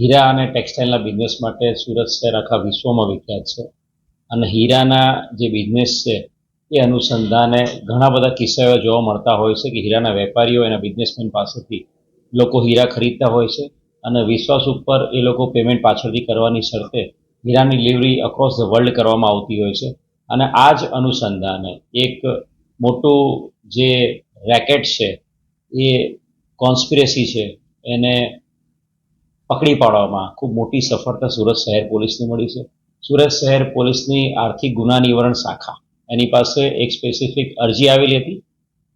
હીરા અને ટેક્સટાઇલના બિઝનેસ માટે સુરત શહેર આખા વિશ્વમાં વિખ્યાત છે. અને હીરાના જે બિઝનેસ છે, એ અનુસંધાને ઘણા બધા કિસ્સાઓ જોવા મળતા હોય છે કે હીરાના વેપારીઓ એના બિઝનેસમેન પાસેથી લોકો હીરા ખરીદતા હોય છે અને વિશ્વાસ ઉપર એ લોકો પેમેન્ટ પાછળથી કરવાની શરતે હીરાની ડિલિવરી અક્રોસ ધ વર્લ્ડ કરવામાં આવતી હોય છે. અને આ જ અનુસંધાને એક મોટું જે રેકેટ છે, એ કોન્સ્પિરેસી છે, એને પકડી પાડવામાં ખૂબ મોટી સફળતા સુરત શહેર પોલીસને મળી છે. સુરત શહેર પોલીસની આર્થિક ગુના નિવારણ શાખા, એની પાસે એક સ્પેસિફિક અરજી આવેલી હતી,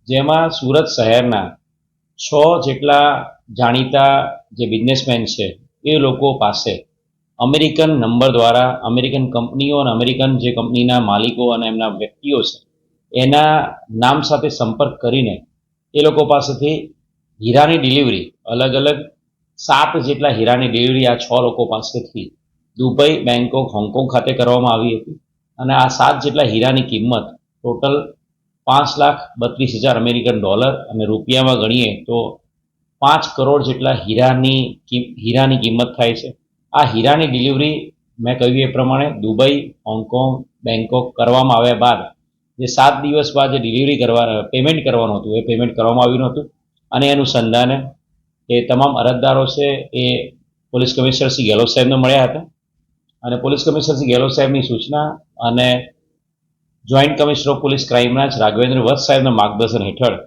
જેમાં સુરત શહેરના છ જેટલા જાણીતા જે બિઝનેસમેન છે, એ લોકો પાસે અમેરિકન નંબર દ્વારા, અમેરિકન કંપનીઓ અને અમેરિકન જે કંપનીના માલિકો અને એમના વ્યક્તિઓ છે, એના નામ સાથે સંપર્ક કરીને એ લોકો પાસેથી હીરાની ડિલિવરી અલગ અલગ સાત જેટલા હીરાની ડિલિવરી આ છ લોકો પાસેથી દુબઈ બેંકોક હોંગકોંગ ખાતે કરવામાં આવી હતી. અને આ સાત જેટલા હીરાની કિંમત ટોટલ પાંચ લાખ બત્રીસ હજાર અમેરિકન ડોલર અને રૂપિયામાં ગણીએ તો પાંચ કરોડ જેટલા હીરાની હીરાની કિંમત થાય છે. આ હીરાની ડિલિવરી મેં કહ્યું એ પ્રમાણે દુબઈ, હોંગકોંગ બેંકોક કરવામાં આવ્યા બાદ જે સાત દિવસ બાદ જે ડિલિવરી કરવા, પેમેન્ટ કરવાનું હતું, એ પેમેન્ટ કરવામાં આવ્યું નહોતું. અને અનુસંધાને એ તમામ અરજદારો છે એ પોલીસ કમિશનર શ્રી ગેહલોત સાહેબને મળ્યા હતા. અને પોલીસ કમિશનર શ્રી ગેહલોત સાહેબની સૂચના અને joint commissioner of police crime branch Raghavendra Vats સાહેબના માર્ગદર્શન હેઠળ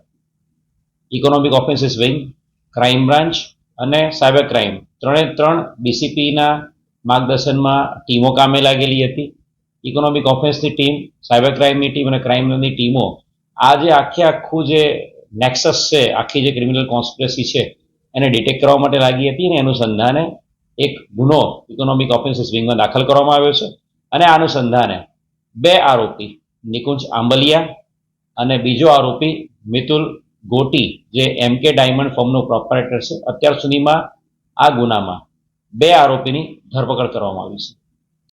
economic offences wing crime branch અને સાયબર ક્રાઇમ ત્રણે ત્રણ ડીસીપીના માર્ગદર્શનમાં ટીમો કામે લાગેલી હતી. ઇકોનોમિક ઓફેન્સની ટીમ, સાયબર ક્રાઇમની ટીમ અને ક્રાઇમની ટીમો આ જે આખે આખું જે નેક્સસ છે, આખી જે ક્રિમિનલ કોન્સ્પિરસી છે એને ડિટેક્ટ કરવા માટે લાગી હતી અને અનુસંધાને એક ગુનો ઇકોનોમિક ઓફેન્સીસ વિંગમાં દાખલ કરવામાં આવ્યો છે. અને આ અનુસંધાને બે આરોપી, નિકુંજ આંબલિયા અને બીજો આરોપી મિતુલ ગોટી, જે એમ કે ડાયમંડ ફર્મનો પ્રોપરેટર છે. અત્યાર સુધીમાં આ ગુનામાં બે આરોપીની ધરપકડ કરવામાં આવી છે.